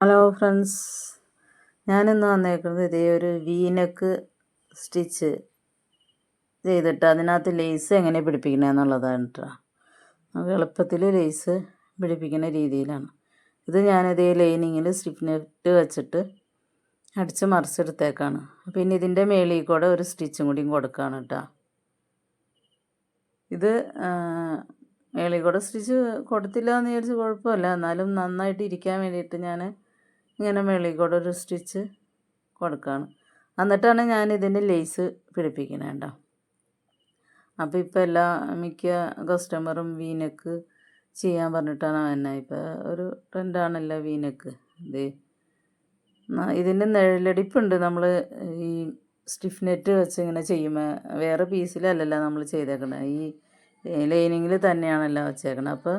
Hello friends ഞാനിന്ന് വന്നേക്കുന്നത് ഇതേ ഒരു വീനക്ക് സ്റ്റിച്ച് ചെയ്തിട്ട് അതിനകത്ത് ലേസ് എങ്ങനെ പിടിപ്പിക്കണമെന്നുള്ളതാണ് കേട്ടോ നമുക്ക് എളുപ്പത്തിൽ ലേസ് പിടിപ്പിക്കുന്ന രീതിയിലാണ്. ഇത് ഞാനിതേ ലൈനിങ്ങിൽ സ്റ്റിഫ് വെച്ചിട്ട് അടിച്ച് മറിച്ചെടുത്തേക്കാണ്. പിന്നെ ഇതിന്റെ മേളിൽ കൂടെ ഒരു സ്റ്റിച്ചും കൂടിയും കൊടുക്കുകയാണ് കേട്ടോ ഇത് മേളിൽ കൂടെ സ്റ്റിച്ച് കൊടുത്തില്ല എന്ന് വിചാരിച്ച് കുഴപ്പമില്ല. എന്നാലും നന്നായിട്ട് ഇരിക്കാൻ വേണ്ടിയിട്ട് ഞാൻ ഇങ്ങനെ മേളിൽ കൂടെ ഒരു സ്റ്റിച്ച് കൊടുക്കുകയാണ് എന്നിട്ടാണ് ഞാൻ ഇതിന്റെ ലേസ് പിടിപ്പിക്കുന്നത് കേട്ടോ. അപ്പോൾ ഇപ്പോൾ എല്ലാ മിക്ക കസ്റ്റമറും വീനക്ക് ചെയ്യാൻ പറഞ്ഞിട്ടാണ് വന്നത് ഇപ്പോൾ ഒരു ട്രെൻഡാണല്ലോ വീനക്ക് ഇത് ഇതിന്റെ നിഴലടിപ്പുണ്ട് നമ്മൾ ഈ സ്റ്റിഫ് നെറ്റ് വെച്ച് ഇങ്ങനെ ചെയ്യുമ്പോൾ. വേറെ പീസിലല്ലല്ലോ നമ്മൾ ചെയ്തേക്കുന്നത് ഈ ലൈനിങ്ങിൽ തന്നെയാണല്ലോ വെച്ചേക്കുന്നത് അപ്പോൾ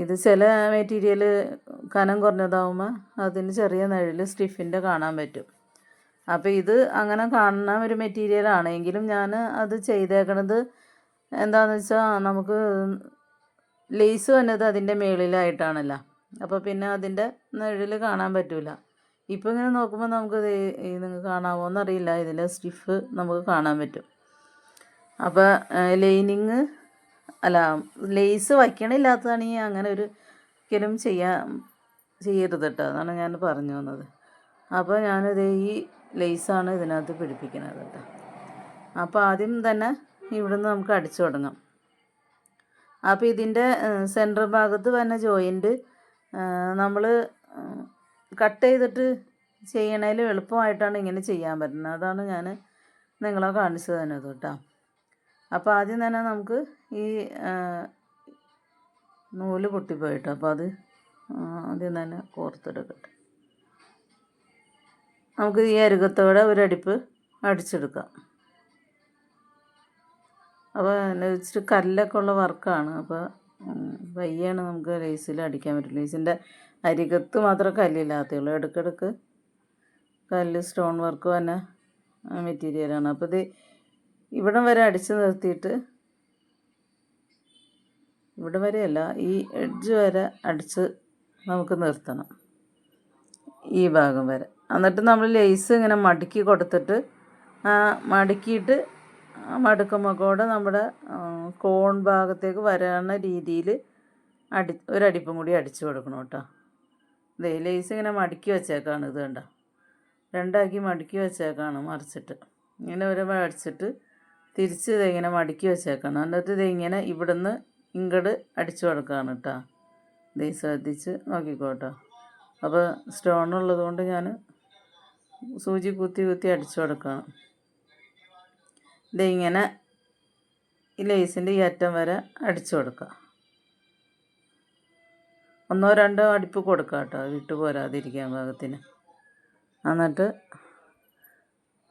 ഇത് ചില മെറ്റീരിയൽ കനം കുറഞ്ഞതാവുമ്പോൾ അതിന് ചെറിയ നിഴൽ സ്റ്റിഫിന്റെ കാണാൻ പറ്റും. അപ്പോൾ ഇത് അങ്ങനെ കാണുന്ന ഒരു മെറ്റീരിയലാണ് എങ്കിലും ഞാൻ അത് ചെയ്തേക്കണത് എന്താണെന്ന് വെച്ചാൽ നമുക്ക് ലേസ് വന്നത് അതിന്റെ മേളിലായിട്ടാണല്ലോ. അപ്പോൾ പിന്നെ അതിന്റെ നിഴൽ കാണാൻ പറ്റില്ല ഇപ്പോൾ ഇങ്ങനെ നോക്കുമ്പോൾ നമുക്ക് നിങ്ങൾക്ക് കാണാമോ എന്നറിയില്ല ഇതിലെ സ്റ്റിഫ് നമുക്ക് കാണാൻ പറ്റും. അപ്പോൾ ലൈനിങ് അല്ല ലേസ് വയ്ക്കണില്ലാത്തതാണെങ്കിൽ അങ്ങനെ ഒരു ഒരിക്കലും ചെയ്യാൻ ചെയ്യരുത് കേട്ടോ അതാണ് ഞാൻ പറഞ്ഞു വന്നത്. അപ്പോൾ ഞാനിത് ഈ ലേസാണ് ഇതിനകത്ത് പിടിപ്പിക്കുന്നത് കേട്ടോ അപ്പോൾ ആദ്യം തന്നെ ഇവിടുന്ന് നമുക്ക് അടിച്ചു തുടങ്ങാം. അപ്പോൾ ഇതിന്റെ സെന്റർ ഭാഗത്ത് വരുന്ന ജോയിന്റ് നമ്മൾ കട്ട് ചെയ്തിട്ട് ചെയ്യണേൽ എളുപ്പമായിട്ടാണ് ഇങ്ങനെ ചെയ്യാൻ പറ്റുന്നത്. അതാണ് ഞാൻ നിങ്ങളെ കാണിച്ചു തന്നത് കേട്ടോ അപ്പോൾ ആദ്യം തന്നെ നമുക്ക് ഈ നൂൽ പൊട്ടിപ്പോയിട്ടോ. അപ്പോൾ അത് ആദ്യം തന്നെ കോർത്തെടുക്കട്ടെ. നമുക്ക് ഈ അരുകത്തോടെ ഒരടിപ്പ് അടിച്ചെടുക്കാം. അപ്പോൾ ഇച്ചിരി കല്ലൊക്കെ ഉള്ള വർക്കാണ്. അപ്പോൾ വയ്യാണ് നമുക്ക് ലേസിൽ അടിക്കാൻ പറ്റും ലേസിന്റെ അരികത്ത് മാത്രം കല്ലില്ലാത്തുള്ളൂ ഇടയ്ക്കിടയ്ക്ക് കല്ല് സ്റ്റോൺ വർക്ക് തന്നെ മെറ്റീരിയലാണ്. അപ്പോൾ ഇത് ഇവിടം വരെ അടിച്ചു നിർത്തിയിട്ട് ഇവിടെ വരെയല്ല ഈ എഡ്ജ് വരെ അടിച്ച് നമുക്ക് നിർത്തണം. ഈ ഭാഗം വരെ. എന്നിട്ട് നമ്മൾ ലേസ് ഇങ്ങനെ മടുക്കി കൊടുത്തിട്ട് മടുക്കിയിട്ട് മടുക്കുമ്പോൾ കൂടെ നമ്മുടെ കോൺ ഭാഗത്തേക്ക് വരാവുന്ന രീതിയിൽ അടി ഒരടിപ്പും കൂടി അടിച്ചു കൊടുക്കണം കേട്ടോ. ഇതേ ലേസ് ഇങ്ങനെ മടുക്കി വെച്ചേക്കാണ് ഇത് കണ്ട. രണ്ടാക്കി മടുക്കി വെച്ചേക്കാണ് മറിച്ചിട്ട്. ഇങ്ങനെ ഒരു അടിച്ചിട്ട് തിരിച്ച് ഇതിങ്ങനെ മടക്കി വെച്ചേക്കണം. എന്നിട്ട് ഇതിങ്ങനെ ഇവിടുന്ന് ഇങ്ങട് അടിച്ചു കൊടുക്കുകയാണ് കേട്ടോ ഇത് ശ്രദ്ധിച്ച് നോക്കിക്കോട്ടോ. അപ്പോൾ സ്റ്റോൺ ഉള്ളതുകൊണ്ട് ഞാൻ സൂചി കുത്തി കുത്തി അടിച്ചു കൊടുക്കുകയാണ് ഇതിങ്ങനെ ഈ ലേസിന്റെ ഈ അറ്റം വരെ അടിച്ചു കൊടുക്കുക ഒന്നോ രണ്ടോ അടിപ്പ് കൊടുക്കുക കേട്ടോ വിട്ടു പോരാതിരിക്കാൻ പാകത്തിന്. എന്നിട്ട്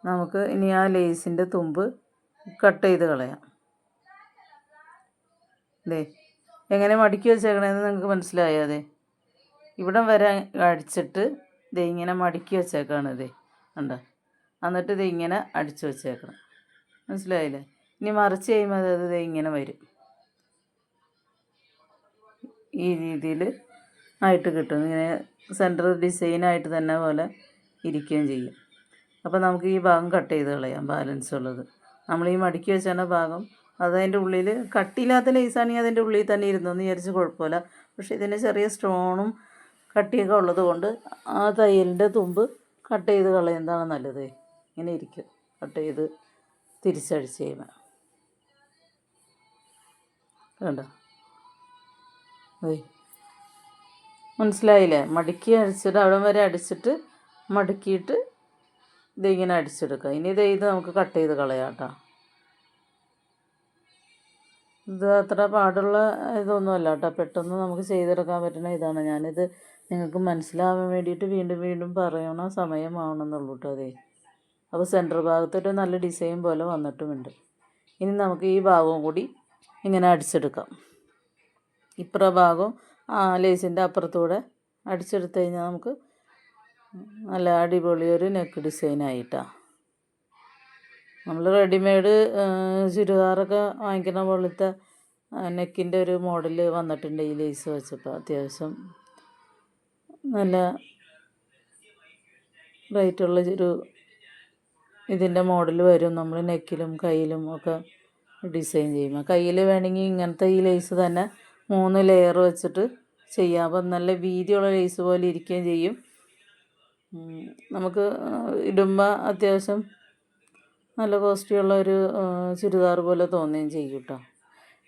നമുക്ക് ഇനി ആ ലേസിന്റെ തുമ്പ് കട്ട് ചെയ്ത് കളയാം. ദേ എങ്ങനെ മടക്കി വെച്ചേക്കണേന്ന് നിങ്ങൾക്ക് മനസ്സിലായോ? അതെ ഇവിടം വരെ അടിച്ചിട്ട് ദേ ഇങ്ങനെ മടക്കി വെച്ചേക്കാണ് ഇതേ കണ്ടോ? എന്നിട്ട് ഇത് ഇങ്ങനെ അടിച്ചു വെച്ചേക്കണം. മനസ്സിലായില്ലേ? ഇനി മറിച്ച് കഴിയുമ്പോൾ അത് ഇതേ ഇങ്ങനെ വരും. ഈ രീതിയിൽ ആയിട്ട് കിട്ടും. ഇങ്ങനെ സെന്റർ ഡിസൈനായിട്ട് തന്നെ പോലെ ഇരിക്കുകയും ചെയ്യും. അപ്പോൾ നമുക്ക് ഈ ഭാഗം കട്ട് ചെയ്ത് കളയാം ബാലൻസ് ഉള്ളത്. നമ്മൾ ഈ മടക്കി വെച്ചാണ് ഭാഗം. അതതിന്റെ ഉള്ളിൽ കട്ടിയില്ലാത്ത ലേസാണെങ്കിൽ അതിന്റെ ഉള്ളിൽ തന്നെ ഇരുന്നു ഇരുന്നെന്ന് വിചാരിച്ച് കുഴപ്പമില്ല. പക്ഷേ ഇതിന് ചെറിയ സ്റ്റോണും കട്ടിയൊക്കെ ഉള്ളത് കൊണ്ട് ആ തയ്യലിന്റെ തുമ്പ് കട്ട് ചെയ്ത് കളയുന്നതാണ് നല്ലത്? ഇങ്ങനെ ഇരിക്കും. കട്ട് ചെയ്ത് തിരിച്ചടിച്ച് കഴിയുമ്പോൾ കണ്ടോ? മനസ്സിലായില്ലേ? മടക്കി അടിച്ചിട്ട് അവിടെ വരെ അടിച്ചിട്ട് മടക്കിയിട്ട് ഇതിങ്ങനെ അടിച്ചെടുക്കുക. ഇനി ഇത് ഇത് നമുക്ക് കട്ട് ചെയ്ത് കളയാം കേട്ടോ. ഇത് അത്ര പാടുള്ള ഇതൊന്നുമല്ല കേട്ടോ. പെട്ടെന്ന് നമുക്ക് ചെയ്തെടുക്കാൻ പറ്റുന്ന ഇതാണ്. ഞാനിത് നിങ്ങൾക്ക് മനസ്സിലാവാൻ വേണ്ടിയിട്ട് വീണ്ടും വീണ്ടും പറയണ സമയമാവണമെന്നുള്ളൂ കേട്ടോ അതെ അപ്പോൾ സെന്റർ ഭാഗത്തൊരു നല്ല ഡിസൈൻ പോലെ വന്നിട്ടുമുണ്ട്. ഇനി നമുക്ക് ഈ ഭാഗവും കൂടി ഇങ്ങനെ അടിച്ചെടുക്കാം. ഇപ്പുറ ഭാഗം ആ ലേസിന്റെ അപ്പുറത്തൂടെ അടിച്ചെടുത്ത് കഴിഞ്ഞാൽ നമുക്ക് നല്ല അടിപൊളി ഒരു നെക്ക് ഡിസൈനായിട്ടാണ് നമ്മൾ റെഡിമെയ്ഡ് ചുരിദാറൊക്കെ വാങ്ങിക്കുന്ന പോലത്തെ നെക്കിന്റെ ഒരു മോഡൽ വന്നിട്ടുണ്ട് ഈ ലേസ് വെച്ചപ്പോൾ അത്യാവശ്യം നല്ല റേറ്റുള്ള ഒരു ഇതിന്റെ മോഡൽ വരും. നമ്മൾ നെക്കിലും കയ്യിലും ഒക്കെ ഡിസൈൻ ചെയ്യുമ്പോൾ കയ്യിൽ വേണമെങ്കിൽ ഇങ്ങനത്തെ ഈ ലേസ് തന്നെ മൂന്ന് ലെയർ വെച്ചിട്ട് ചെയ്യാം. അപ്പം നല്ല വീതിയുള്ള ലേസ് പോലെ ഇരിക്കുകയും ചെയ്യും. നമുക്ക് ഇടുമ്പോൾ അത്യാവശ്യം നല്ല കോസ്റ്റിയുള്ള ഒരു ചുരിദാർ പോലെ തോന്നുകയും ചെയ്യും കേട്ടോ.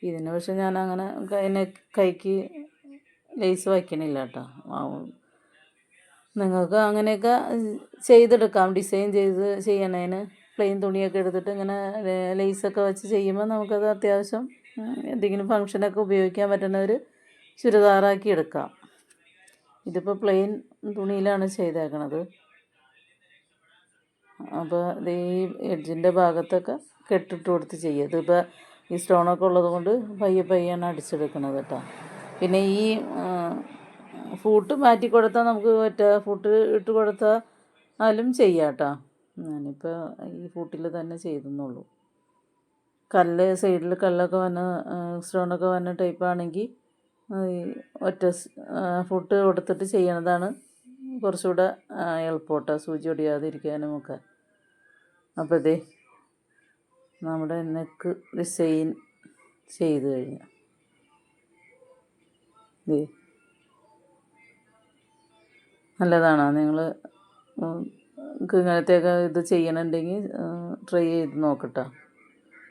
ഇതിന് പക്ഷെ ഞാൻ അങ്ങനെ അതിനെ കൈക്ക് ലേസ് വയ്ക്കണില്ല കേട്ടോ. നിങ്ങൾക്ക് അങ്ങനെയൊക്കെ ചെയ്തെടുക്കാം. ഡിസൈൻ ചെയ്ത് ചെയ്യണേന് പ്ലെയിൻ തുണിയൊക്കെ എടുത്തിട്ട് ഇങ്ങനെ ലേസൊക്കെ വെച്ച് ചെയ്യുമ്പോൾ നമുക്കത് അത്യാവശ്യം എന്തെങ്കിലും ഫങ്ഷനൊക്കെ ഉപയോഗിക്കാൻ പറ്റുന്ന ഒരു ചുരിദാറാക്കി എടുക്കാം. ഇതിപ്പോൾ പ്ലെയിൻ തുണിയിലാണ് ചെയ്തേക്കണത്. അപ്പോൾ ഇത് ഈ എഡ്ജിന്റെ ഭാഗത്തൊക്കെ കെട്ടിട്ട് കൊടുത്ത് ചെയ്യുക. ഇതിപ്പോൾ ഈ സ്റ്റോണൊക്കെ ഉള്ളത് കൊണ്ട് പയ്യെ പയ്യാണ് അടിച്ചെടുക്കണത് കേട്ടോ പിന്നെ ഈ ഫൂട്ട് മാറ്റി കൊടുത്താൽ നമുക്ക് ഒറ്റ ഫൂട്ട് ഇട്ട് കൊടുത്താൽ ആലും ചെയ്യാം കേട്ടോ ഞാനിപ്പോൾ ഈ ഫൂട്ടിൽ തന്നെ ചെയ്തെന്നുള്ളൂ. കല്ല് സൈഡിൽ കല്ലൊക്കെ വന്ന സ്റ്റോണൊക്കെ വന്ന ടൈപ്പാണെങ്കിൽ ഒറ്റ ഫുട്ട് കൊടുത്തിട്ട് ചെയ്യണതാണ്. കുറച്ചുകൂടെ എളുപ്പോട്ട സൂചി ഒടിയാതിരിക്കാനും ഒക്കെ. അപ്പോൾ ഇതേ നമ്മുടെ നെക്ക് ഡിസൈൻ ചെയ്ത് കഴിഞ്ഞു. ഇതേ നല്ലതാണോ? നിങ്ങൾ ഇങ്ങനത്തെയൊക്കെ ഇത് ചെയ്യണമെന്നുണ്ടെങ്കിൽ ട്രൈ ചെയ്ത് നോക്കട്ടോ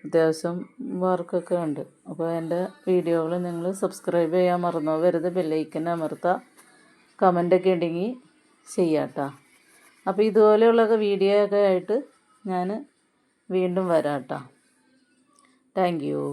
അത്യാവശ്യം വർക്കൊക്കെ ഉണ്ട്. അപ്പോൾ എന്റെ വീഡിയോകൾ നിങ്ങൾ സബ്സ്ക്രൈബ് ചെയ്യാൻ മറന്നോ വരുത് ബെല്ലൈക്കൻ അമർത്തുക കമന്റൊക്കെ ഉണ്ടെങ്കിൽ ചെയ്യാട്ടോ. അപ്പോൾ ഇതുപോലെയുള്ള വീഡിയോ ഒക്കെ ആയിട്ട് ഞാൻ വീണ്ടും വരാം കേട്ടോ താങ്ക് യു